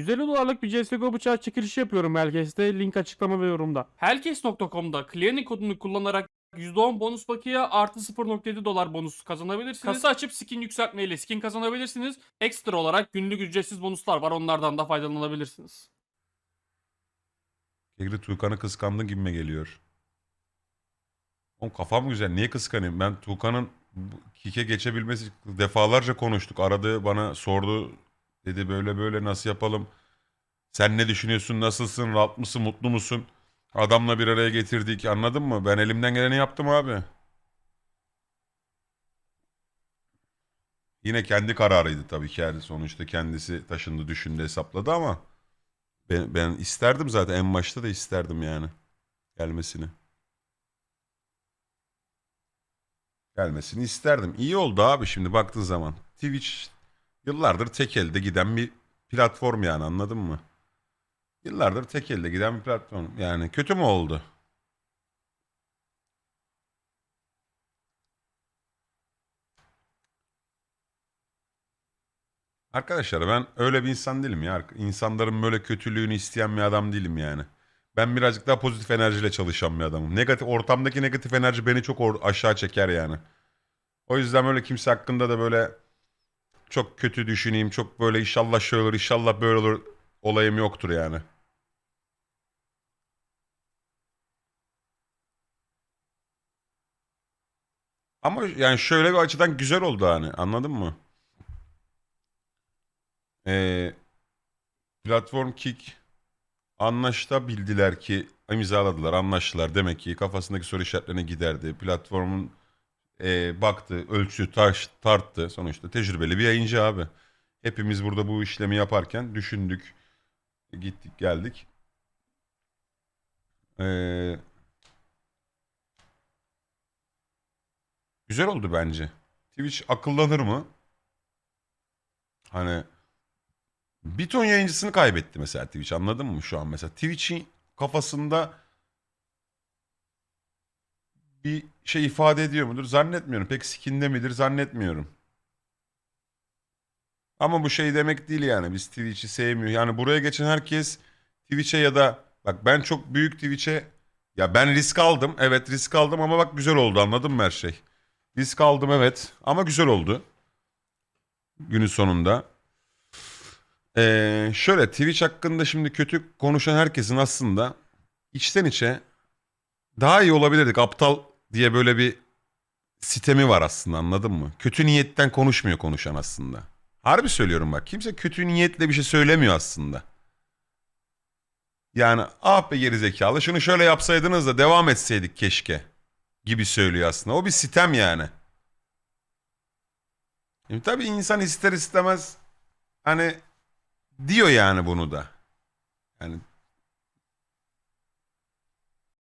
150 dolarlık bir CSGO bıçağı çekilişi yapıyorum Helkes'te. Link açıklama ve yorumda. Helkes.com'da Clearing kodunu kullanarak %10 bonus bakiye artı 0.7 dolar bonus kazanabilirsiniz. Kasa açıp skin yükseltmeyle skin kazanabilirsiniz. Ekstra olarak günlük ücretsiz bonuslar var. Onlardan da faydalanabilirsiniz. Kegri Tuğkan'ı kıskandın gibime geliyor. Oğlum kafam güzel. Niye kıskanayım? Ben Tuğkan'ın kike geçebilmesi defalarca konuştuk. Aradı bana sordu. Dedi böyle böyle nasıl yapalım? Sen ne düşünüyorsun? Nasılsın? Rahat mısın? Mutlu musun? Adamla bir araya getirdik. Anladın mı? Ben elimden geleni yaptım abi. Yine kendi kararıydı tabii ki. Sonuçta kendisi taşındı, düşündü, hesapladı ama ben, ben isterdim zaten. En başta da isterdim yani gelmesini. Gelmesini isterdim. İyi oldu abi şimdi baktığın zaman. Twitch yıllardır tek elde giden bir platform yani anladın mı? Yıllardır tek elde giden bir platform. Yani kötü mü oldu? Arkadaşlar ben öyle bir insan değilim ya. İnsanların böyle kötülüğünü isteyen bir adam değilim yani. Ben birazcık daha pozitif enerjiyle çalışan bir adamım. Negatif ortamdaki negatif enerji beni çok aşağı çeker yani. O yüzden böyle kimse hakkında da böyle çok kötü düşüneyim, çok böyle inşallah şöyle olur, inşallah böyle olur olayım yoktur yani. Ama yani şöyle bir açıdan güzel oldu hani anladın mı? Ee, platform Kick anlaştabildiler ki imzaladılar, anlaştılar. Demek ki kafasındaki soru işaretlerini giderdi. Platformun e, baktı, ölçü, taş, tarttı. Sonuçta tecrübeli bir yayıncı abi. Hepimiz burada bu işlemi yaparken düşündük, gittik, geldik. Ee, güzel oldu bence. Twitch akıllanır mı? Hani bir ton yayıncısını kaybetti mesela Twitch anladın mı şu an mesela Twitch'in kafasında bir şey ifade ediyor mudur? Zannetmiyorum. Pek skinde midir? Zannetmiyorum. Ama bu şey demek değil yani. Biz Twitch'i sevmiyor yani buraya geçen herkes Twitch'e ya da bak ben çok büyük Twitch'e ya ben risk aldım. Evet risk aldım ama bak güzel oldu. Anladın mı her şey. Risk aldım evet. Ama güzel oldu. Günün sonunda. Ee, şöyle Twitch hakkında şimdi kötü konuşan herkesin aslında içten içe daha iyi olabilirdik. Aptal diye böyle bir sitemi var aslında anladın mı? Kötü niyetten konuşmuyor konuşan aslında. Harbi söylüyorum bak. Kimse kötü niyetle bir şey söylemiyor aslında. Yani ah be gerizekalı şunu şöyle yapsaydınız da devam etseydik keşke gibi söylüyor aslında. O bir sitem yani. E, tabii insan ister istemez hani diyor yani bunu da. Yani